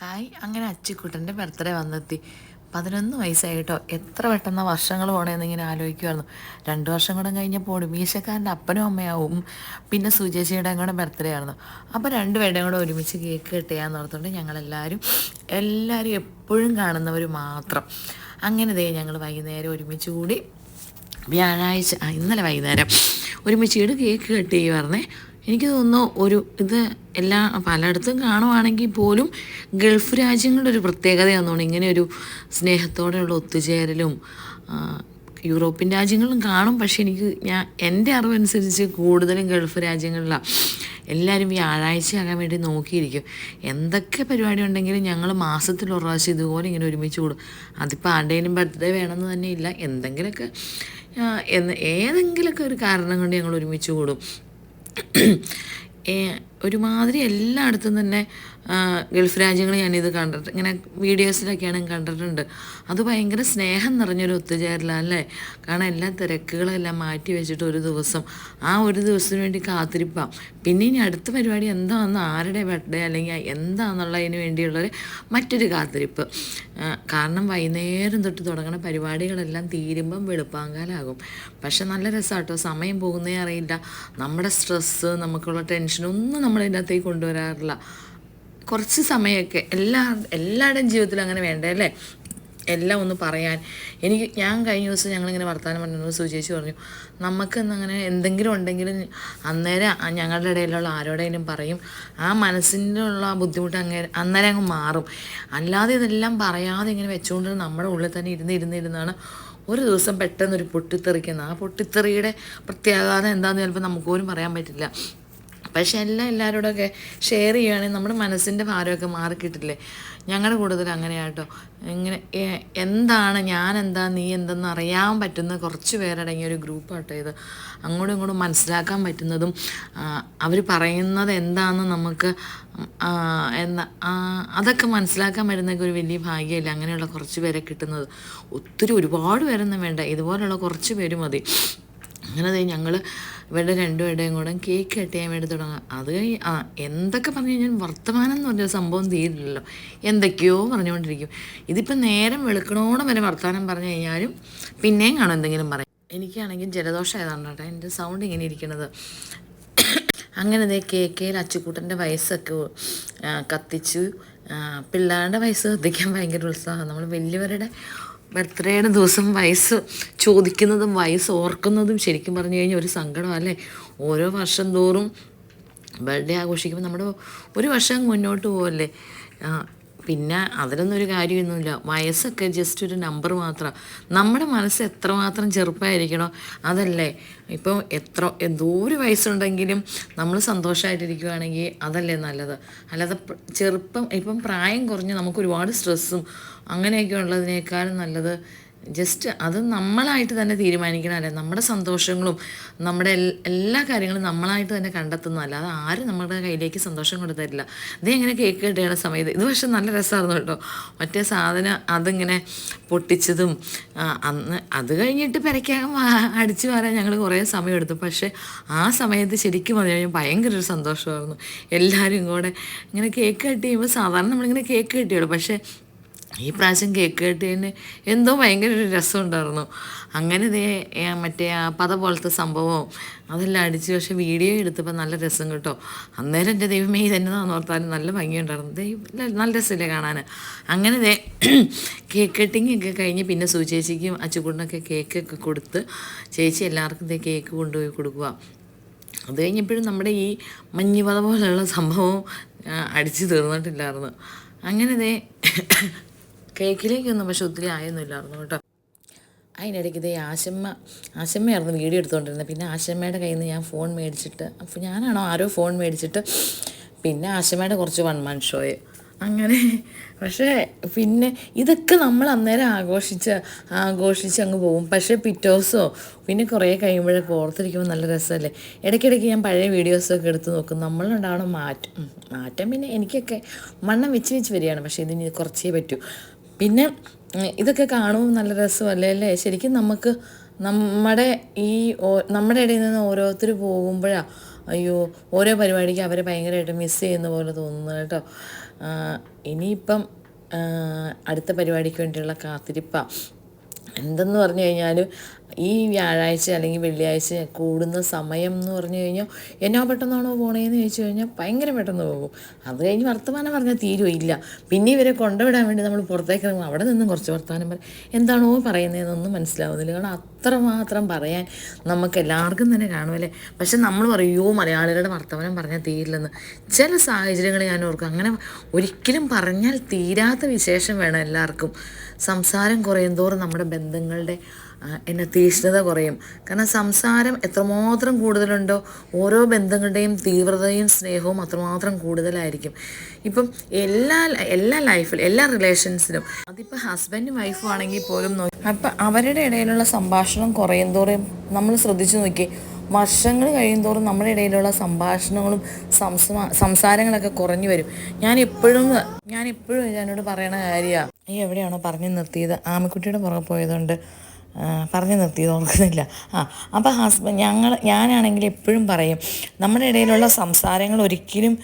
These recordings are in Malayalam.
ഹായ് അങ്ങനെ അച്ചിക്കുട്ടന്റെ ബർത്ത്ഡേ വന്നെത്തി. പതിനൊന്ന് വയസ്സായി കേട്ടോ എത്ര പെട്ടെന്ന് വർഷങ്ങൾ പോണേന്ന് ഇങ്ങനെ ആലോചിക്കുമായിരുന്നു രണ്ട് വർഷം കൂടെ കഴിഞ്ഞപ്പോൾ മീശക്കാരന്റെ അപ്പനും അമ്മയാവും പിന്നെ സുജേഷിയുടെ കൂടെ ബർത്ത്ഡേ ആയിരുന്നു. അപ്പോൾ രണ്ടുപേരുടെയും കൂടെ ഒരുമിച്ച് കേക്ക് കെട്ടിയാന്ന് ഓർത്തുകൊണ്ട് ഞങ്ങളെല്ലാവരും എല്ലാവരും എപ്പോഴും കാണുന്നവർ മാത്രം. അങ്ങനെ ദേ ഞങ്ങൾ വൈകുന്നേരം ഒരുമിച്ച് കൂടി വ്യാഴാഴ്ച ഇന്നലെ വൈകുന്നേരം ഒരുമിച്ച് കേക്ക് കട്ട് ചെയ്യുമായിരുന്നേ എനിക്ക് തോന്നുന്നു ഒരു ഇത് എല്ലാ പലയിടത്തും കാണുവാണെങ്കിൽ പോലും ഗൾഫ് രാജ്യങ്ങളുടെ ഒരു പ്രത്യേകത തോന്നുന്നു ഇങ്ങനെ ഒരു സ്നേഹത്തോടെയുള്ള ഒത്തുചേരലും യൂറോപ്യൻ രാജ്യങ്ങളിലും കാണും. പക്ഷേ എനിക്ക് ഞാൻ എന്റെ അറിവനുസരിച്ച് കൂടുതലും ഗൾഫ് രാജ്യങ്ങളിലാണ് എല്ലാവരും വ്യാഴാഴ്ച ആകാൻ വേണ്ടി നോക്കിയിരിക്കും. എന്തൊക്കെ പരിപാടി ഉണ്ടെങ്കിലും ഞങ്ങൾ മാസത്തിൽ ഒരു പ്രാവശ്യം ഇതുപോലെ ഇങ്ങനെ ഒരുമിച്ച് കൂടും. അതിപ്പോൾ ആരുടെയും ബർത്ത്ഡേ വേണമെന്ന് തന്നെ ഇല്ല എന്തെങ്കിലുമൊക്കെ ഏതെങ്കിലുമൊക്കെ ഒരു കാരണം കൊണ്ട് ഞങ്ങൾ ഒരുമിച്ച് കൂടും. eh, ഒരുമാതിരി എല്ലായിടത്തും തന്നെ ഗൾഫ് രാജ്യങ്ങളിൽ ഞാനിത് കണ്ടിട്ട് ഇങ്ങനെ വീഡിയോസിലൊക്കെയാണ് കണ്ടിട്ടുണ്ട്. അത് ഭയങ്കര സ്നേഹം നിറഞ്ഞൊരു ഒത്തുചേരലാണ് അല്ലേ? കാരണം എല്ലാ തിരക്കുകളെല്ലാം മാറ്റി വെച്ചിട്ട് ഒരു ദിവസം ആ ഒരു ദിവസത്തിന് വേണ്ടി കാത്തിരിപ്പാം. പിന്നെ ഇനി അടുത്ത പരിപാടി എന്താണെന്ന് ആരുടെ ബർത്ത്ഡേ അല്ലെങ്കിൽ എന്താണെന്നുള്ളതിന് വേണ്ടിയുള്ളൊരു മറ്റൊരു കാത്തിരിപ്പ്. കാരണം വൈകുന്നേരം തൊട്ട് തുടങ്ങുന്ന പരിപാടികളെല്ലാം തീരുമ്പം വെളുപ്പാങ്കാലാകും. പക്ഷെ നല്ല രസമാട്ടോ സമയം പോകുന്നേ അറിയില്ല. നമ്മുടെ സ്ട്രെസ്സ് നമുക്കുള്ള ടെൻഷനൊന്നും നമ്മളതിന്റെ ഇതിനകത്തേക്ക് കൊണ്ടുവരാറില്ല. കുറച്ച് സമയമൊക്കെ എല്ലാ എല്ലാവരുടെയും ജീവിതത്തിൽ അങ്ങനെ വേണ്ടേ അല്ലേ? എല്ലാം ഒന്ന് പറയാൻ. എനിക്ക് ഞാൻ കഴിഞ്ഞ ദിവസം ഞങ്ങളിങ്ങനെ വർത്തമാനം പറഞ്ഞു സുചേച്ചി പറഞ്ഞു അങ്ങനെ എന്തെങ്കിലും ഉണ്ടെങ്കിലും അന്നേരം ഞങ്ങളുടെ ഇടയിലുള്ള ആരോടെങ്കിലും പറയും. ആ മനസ്സിനുള്ള ബുദ്ധിമുട്ട് അങ്ങേ അന്നേരം അങ്ങ് മാറും. അല്ലാതെ ഇതെല്ലാം പറയാതെ ഇങ്ങനെ വെച്ചുകൊണ്ട് നമ്മുടെ ഉള്ളിൽ തന്നെ ഇരുന്ന് ഇരുന്ന് ഇരുന്നാണ് ഒരു ദിവസം പെട്ടെന്നൊരു പൊട്ടിത്തെറിക്കുന്നത്. ആ പൊട്ടിത്തെറിയുടെ പ്രത്യാഘാതം എന്താണെന്ന് ചിലപ്പോൾ നമുക്ക് പോലും പറയാൻ പറ്റില്ല. പക്ഷെ എല്ലാം എല്ലാവരോടൊക്കെ ഷെയർ ചെയ്യുകയാണെങ്കിൽ നമ്മുടെ മനസ്സിന്റെ ഭാരമൊക്കെ മാറിക്കിട്ടില്ലേ? ഞങ്ങളുടെ കൂടുതൽ അങ്ങനെയാട്ടോ. ഇങ്ങനെ എന്താണ് ഞാൻ എന്താ നീ എന്തെന്ന് അറിയാൻ പറ്റുന്ന കുറച്ച് പേരടങ്ങിയ ഒരു ഗ്രൂപ്പാട്ടോ ഇത്. അങ്ങോട്ടും ഇങ്ങോട്ടും മനസ്സിലാക്കാൻ പറ്റുന്നതും അവർ പറയുന്നത് എന്താണെന്ന് നമുക്ക് എന്താ അതൊക്കെ മനസ്സിലാക്കാൻ പറ്റുന്നതൊക്കെ ഒരു വലിയ ഭാഗ്യമല്ല അങ്ങനെയുള്ള കുറച്ച് പേരെ കിട്ടുന്നത്. ഒത്തിരി ഒരുപാട് പേരൊന്നും വേണ്ട. ഇതുപോലുള്ള കുറച്ച് പേര് മതി. അങ്ങനെ ഞങ്ങൾ ഇവരുടെ രണ്ടുപേരുടെയും കൂടെ കേക്ക് കട്ട് ചെയ്യാൻ വേണ്ടി തുടങ്ങാം. അത് കഴിഞ്ഞ് ആ എന്തൊക്കെ പറഞ്ഞു കഴിഞ്ഞാൽ വർത്തമാനം എന്ന് പറഞ്ഞ സംഭവം തീരില്ലല്ലോ. എന്തൊക്കെയോ പറഞ്ഞുകൊണ്ടിരിക്കും. ഇതിപ്പോൾ നേരം വെളുക്കണോടെ വരെ വർത്തമാനം പറഞ്ഞു കഴിഞ്ഞാലും പിന്നെയും കാണും എന്തെങ്കിലും പറയും എനിക്കാണെങ്കിൽ ജലദോഷം ആയതാണ് കേട്ടോ. എന്റെ സൗണ്ട് ഇങ്ങനെ ഇരിക്കണത്. അങ്ങനെ ദേ കേക്കയിൽ അച്ചുക്കൂട്ടന്റെ വയസ്സൊക്കെ കത്തിച്ചു. പിള്ളേരുടെ വയസ്സ് കത്തിക്കാൻ ഭയങ്കര ഉത്സാഹം നമ്മൾ വലിയവരുടെ ബർത്ത്ഡേയുടെ ദിവസം വയസ്സ് ചോദിക്കുന്നതും വയസ്സ് ഓർക്കുന്നതും ശരിക്കും പറഞ്ഞു കഴിഞ്ഞാൽ ഒരു സങ്കടം അല്ലേ? ഓരോ വർഷം തോറും ബർത്ത്ഡേ ആഘോഷിക്കുമ്പോൾ നമ്മുടെ ഒരു വർഷം മുന്നോട്ട് പോവല്ലേ? ആ, പിന്നെ അതിലൊന്നും ഒരു കാര്യമൊന്നുമില്ല. വയസ്സൊക്കെ ജസ്റ്റ് ഒരു നമ്പർ മാത്രമാണ് നമ്മുടെ മനസ്സ് എത്രമാത്രം ചെറുപ്പമായിരിക്കണോ അതല്ലേ? ഇപ്പോൾ എത്ര എന്തോ ഒരു വയസ്സുണ്ടെങ്കിലും നമ്മൾ സന്തോഷമായിട്ടിരിക്കുകയാണെങ്കിൽ അതല്ലേ നല്ലത്. അല്ലാതെ ചെറുപ്പം ഇപ്പം പ്രായം കുറഞ്ഞ് നമുക്ക് ഒരുപാട് സ്ട്രെസ്സും അങ്ങനെയൊക്കെ ഉള്ളതിനേക്കാളും നല്ലത് ജസ്റ്റ് അത് നമ്മളായിട്ട് തന്നെ തീരുമാനിക്കണമല്ലേ നമ്മുടെ സന്തോഷങ്ങളും നമ്മുടെ എല്ലാ കാര്യങ്ങളും നമ്മളായിട്ട് തന്നെ കണ്ടെത്തുന്നതല്ല അല്ലാതെ ആരും നമ്മുടെ കയ്യിലേക്ക് സന്തോഷം കൊണ്ടു തരില്ല ഇത് എങ്ങനെ കേക്ക് കെട്ടിയാണ് സമയത്ത് ഇത് പക്ഷെ നല്ല രസമായിരുന്നു കേട്ടോ. മറ്റേ സാധനം അതിങ്ങനെ പൊട്ടിച്ചതും അന്ന് അത് കഴിഞ്ഞിട്ട് പെരയ്ക്കാൻ അടിച്ചു വരാൻ ഞങ്ങൾ കുറേ സമയം എടുത്തു. പക്ഷേ ആ സമയത്ത് ശരിക്കും പറഞ്ഞു കഴിഞ്ഞാൽ ഭയങ്കര ഒരു സന്തോഷമായിരുന്നു. എല്ലാവരും കൂടെ ഇങ്ങനെ കേക്ക് കട്ട് ചെയ്യുമ്പോൾ സാധാരണ നമ്മളിങ്ങനെ കേക്ക് കെട്ടിയുള്ളൂ. പക്ഷേ ഈ പ്രാവശ്യം കേക്ക് കെട്ടിയതിന് എന്തോ ഭയങ്കര ഒരു രസമുണ്ടായിരുന്നു അങ്ങനെ ദേ മറ്റേ ആ പത പോലത്തെ സംഭവം അതെല്ലാം അടിച്ച് പക്ഷെ വീഡിയോ എടുത്തപ്പോൾ നല്ല രസം കേട്ടോ. അന്നേരം എന്റെ ദൈവമേ തന്നെ ഓർത്താലും നല്ല ഭംഗിയുണ്ടായിരുന്നു. ദൈവം നല്ല- രസമില്ലേ കാണാൻ. അങ്ങനെ ദേ കേക്ക് കട്ടിങ് ഒക്കെ കഴിഞ്ഞ് പിന്നെ സൂചേച്ചിക്കും അച്ചുകൂടിനൊക്കെ കേക്കൊക്കെ കൊടുത്ത് ചേച്ചി എല്ലാവർക്കും ദേ കേക്ക് കൊണ്ടുപോയി കൊടുക്കുക അത് കഴിഞ്ഞപ്പോഴും നമ്മുടെ ഈ മഞ്ഞുപത പോലെയുള്ള സംഭവം അടിച്ചു തീർന്നിട്ടില്ലായിരുന്നു. അങ്ങനെ ദേ കേക്കിലേക്കൊന്നും പക്ഷെ ഒത്തിരി ആയൊന്നുമില്ലായിരുന്നു കേട്ടോ. അതിനിടയ്ക്ക് ഇതേ ആശമ്മ ആശമ്മയായിരുന്നു വീഡിയോ എടുത്തുകൊണ്ടിരുന്നത്. പിന്നെ ആശമ്മയുടെ കയ്യിൽ നിന്ന് ഞാൻ ഫോൺ മേടിച്ചിട്ട് അപ്പോൾ ഞാനാണോ ആരോ ഫോൺ മേടിച്ചിട്ട് പിന്നെ ആശമ്മയുടെ കുറച്ച് വൺ മൺ ഷോയെ അങ്ങനെ പക്ഷേ പിന്നെ ഇതൊക്കെ നമ്മൾ അന്നേരം ആഘോഷിച്ച് ആഘോഷിച്ച് അങ്ങ് പോകും പക്ഷേ പിറ്റോസോ പിന്നെ കുറേ കഴിയുമ്പോഴൊക്കെ ഓർത്തിരിക്കുമ്പോൾ നല്ല രസമല്ലേ? ഇടയ്ക്കിടയ്ക്ക് ഞാൻ പഴയ വീഡിയോസൊക്കെ എടുത്ത് നോക്കും. നമ്മളുണ്ടാവണം മാറ്റം. മാറ്റം പിന്നെ എനിക്കൊക്കെ മണ്ണം വെച്ച് വെച്ച് വരികയാണ്. പക്ഷേ ഇതിന് കുറച്ചേ പറ്റൂ. പിന്നെ ഇതൊക്കെ കാണുമ്പോൾ നല്ല രസമല്ലേ? അല്ലേ? ശരിക്കും നമുക്ക് നമ്മുടെ ഈ നമ്മുടെ ഇടയിൽ നിന്ന് ഓരോരുത്തർ പോകുമ്പോഴാണ് അയ്യോ ഓരോ പരിപാടിക്ക് അവരെ ഭയങ്കരമായിട്ട് മിസ് ചെയ്യുന്ന പോലെ തോന്നുന്നു കേട്ടോ. ഇനിയിപ്പം അടുത്ത പരിപാടിക്ക് വേണ്ടിയുള്ള കാത്തിരിപ്പാണ് എന്തെന്ന് പറഞ്ഞു കഴിഞ്ഞാൽ ഈ വ്യാഴാഴ്ച അല്ലെങ്കിൽ വെള്ളിയാഴ്ച കൂടുന്ന സമയം എന്ന് പറഞ്ഞു കഴിഞ്ഞാൽ എന്നാ പെട്ടെന്നാണോ പോണേന്ന് ചോദിച്ചു കഴിഞ്ഞാൽ ഭയങ്കര പെട്ടെന്ന് പോകും. അത് കഴിഞ്ഞ് വർത്തമാനം പറഞ്ഞാൽ തീരുമില്ല പിന്നെ ഇവരെ കൊണ്ടുവിടാൻ വേണ്ടി നമ്മൾ പുറത്തേക്ക് ഇറങ്ങും അവിടെ നിന്നും കുറച്ച് വർത്തമാനം പറയും എന്താണോ പറയുന്നതെന്നൊന്നും മനസ്സിലാവുന്നില്ല. കാരണം അത്രമാത്രം പറയാൻ നമുക്ക് എല്ലാവർക്കും തന്നെ കാണുമല്ലേ? പക്ഷെ നമ്മൾ പറയൂ മലയാളികളുടെ വർത്തമാനം പറഞ്ഞാൽ തീരില്ലെന്ന്. ചില സാഹചര്യങ്ങൾ ഞാൻ ഓർക്കും. അങ്ങനെ ഒരിക്കലും പറഞ്ഞാൽ തീരാത്ത വിശേഷം വേണം എല്ലാവർക്കും. സംസാരം കുറയും തോറും നമ്മുടെ ബന്ധങ്ങളുടെ എന്നെ തീഷ്ണത കുറയും. കാരണം സംസാരം എത്രമാത്രം കൂടുതലുണ്ടോ ഓരോ ബന്ധങ്ങളുടെയും തീവ്രതയും സ്നേഹവും അത്രമാത്രം കൂടുതലായിരിക്കും. ഇപ്പം എല്ലാ എല്ലാ ലൈഫിൽ എല്ലാ റിലേഷൻസിലും അതിപ്പോൾ ഹസ്ബൻഡും വൈഫും ആണെങ്കിൽ പോലും നോക്കി അപ്പം അവരുടെ ഇടയിലുള്ള സംഭാഷണം കുറയും തോറും നമ്മൾ ശ്രദ്ധിച്ചു നോക്കി വർഷങ്ങൾ കഴിയുമോറും നമ്മുടെ ഇടയിലുള്ള സംഭാഷണങ്ങളും സംസാ സംസാരങ്ങളൊക്കെ കുറഞ്ഞു വരും. ഞാൻ എപ്പോഴും ഞാൻ എപ്പോഴും ഇതിനോട് പറയണ കാര്യമാണ് ഈ എവിടെയാണോ പറഞ്ഞു നിർത്തിയത്? ആമക്കുട്ടിയുടെ പുറകെ പോയതുകൊണ്ട് പറഞ്ഞു നിർത്തി ഓർക്കുന്നില്ല. ആ അപ്പോൾ ഹസ്ബൻഡ് ഞങ്ങൾ ഞാനാണെങ്കിൽ എപ്പോഴും പറയും നമ്മുടെ ഇടയിലുള്ള സംസാരങ്ങൾ ഒരിക്കലും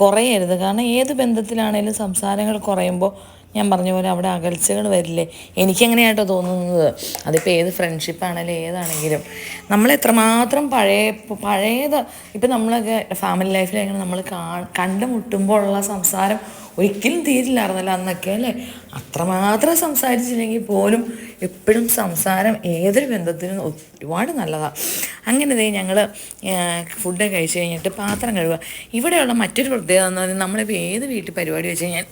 കുറയരുത്. കാരണം ഏത് ബന്ധത്തിലാണേലും സംസാരങ്ങൾ കുറയുമ്പോൾ ഞാൻ പറഞ്ഞ പോലെ അവിടെ അകൽച്ചകൾ വരില്ലേ? എനിക്കങ്ങനെയായിട്ടോ തോന്നുന്നത്. അതിപ്പോൾ ഏത് ഫ്രണ്ട്ഷിപ്പാണെങ്കിലും ഏതാണെങ്കിലും. നമ്മൾ എത്രമാത്രം പഴയ പഴയത് ഇപ്പം നമ്മളൊക്കെ ഫാമിലി ലൈഫിലെങ്ങനെ നമ്മൾ കാ കണ്ടുമുട്ടുമ്പോൾ ഉള്ള സംസാരം ഒരിക്കലും തീരില്ലായിരുന്നല്ലോ അന്നൊക്കെ അല്ലേ? അത്രമാത്രം സംസാരിച്ചില്ലെങ്കിൽ പോലും എപ്പോഴും സംസാരം ഏതൊരു ബന്ധത്തിനും ഒരുപാട് നല്ലതാണ് അങ്ങനെ ദേ ഞങ്ങൾ ഫുഡ് കഴിച്ച് കഴിഞ്ഞിട്ട് പാത്രം കഴുകുക. ഇവിടെയുള്ള മറ്റൊരു പ്രത്യേകത എന്ന് പറഞ്ഞാൽ നമ്മളിപ്പോൾ ഏത് വീട്ടിൽ പരിപാടി വെച്ച് കഴിഞ്ഞാൽ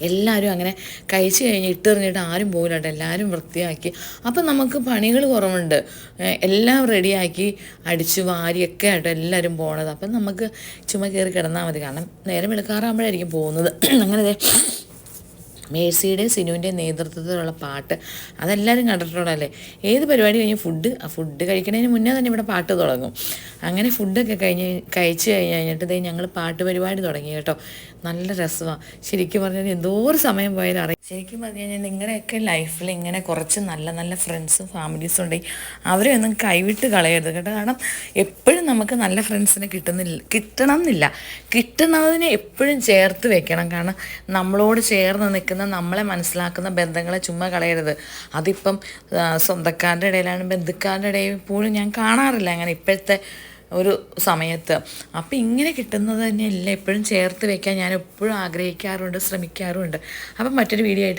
എല്ലാവരും അങ്ങനെ കഴിച്ച് കഴിഞ്ഞ് ഇട്ടെറിഞ്ഞിട്ട് ആരും പോകില്ല എല്ലാവരും വൃത്തിയാക്കി. അപ്പം നമുക്ക് പണികൾ കുറവുണ്ട്. എല്ലാം റെഡിയാക്കി അടിച്ചു വാരിയൊക്കെ ആയിട്ട് എല്ലാവരും പോണത്. അപ്പം നമുക്ക് ചുമ കയറി കിടന്നാൽ മതി. കാരണം നേരം വെളുക്കാറാകുമ്പോഴായിരിക്കും പോകുന്നത്. അങ്ങനെ മേഴ്സിയുടെയും സിനുവിന്റെയും നേതൃത്വത്തിലുള്ള പാട്ട് അതെല്ലാവരും കണ്ടിട്ടുള്ളതല്ലേ ഏത് പരിപാടി കഴിഞ്ഞ് ഫുഡ് ആ ഫുഡ് കഴിക്കുന്നതിന് മുന്നേ തന്നെ ഇവിടെ പാട്ട് തുടങ്ങും. അങ്ങനെ ഫുഡൊക്കെ കഴിഞ്ഞ് കഴിച്ച് കഴിഞ്ഞ് കഴിഞ്ഞിട്ട് ഞങ്ങൾ പാട്ട് പരിപാടി തുടങ്ങി കേട്ടോ. നല്ല രസമാണ് ശരിക്കും പറഞ്ഞാൽ എന്തോ ഒരു സമയം പോയാലും ശരിക്കും പറഞ്ഞു കഴിഞ്ഞാൽ നിങ്ങളുടെയൊക്കെ ലൈഫിൽ ഇങ്ങനെ കുറച്ച് നല്ല നല്ല ഫ്രണ്ട്സും ഫാമിലീസും ഉണ്ടെങ്കിൽ അവരെ ഒന്നും കൈവിട്ട് കളയരുത് കേട്ടോ. കാരണം എപ്പോഴും നമുക്ക് നല്ല ഫ്രണ്ട്സിനെ കിട്ടുന്നില്ല കിട്ടണം എന്നില്ല കിട്ടുന്നതിനെ എപ്പോഴും ചേർത്ത് വെക്കണം. കാരണം നമ്മളോട് ചേർന്ന് നിൽക്കുന്ന നമ്മളെ മനസ്സിലാക്കുന്ന ബന്ധങ്ങളെ ചുമ്മാ കളയരുത്. അതിപ്പം സ്വന്തക്കാരുടെ ഇടയിലാണ് ബന്ധുക്കാരുടെ ഇടയിൽ പോലും ഞാൻ കാണാറില്ല. അങ്ങനെ ഇപ്പോഴത്തെ ഒരു സമയത്ത്. അപ്പം ഇങ്ങനെ കിട്ടുന്നത് തന്നെയല്ല എപ്പോഴും ചേർത്ത് വെക്കാൻ ഞാൻ എപ്പോഴും ആഗ്രഹിക്കാറുണ്ട് ശ്രമിക്കാറുമുണ്ട്. അപ്പം മറ്റൊരു വീഡിയോ ആയിട്ട്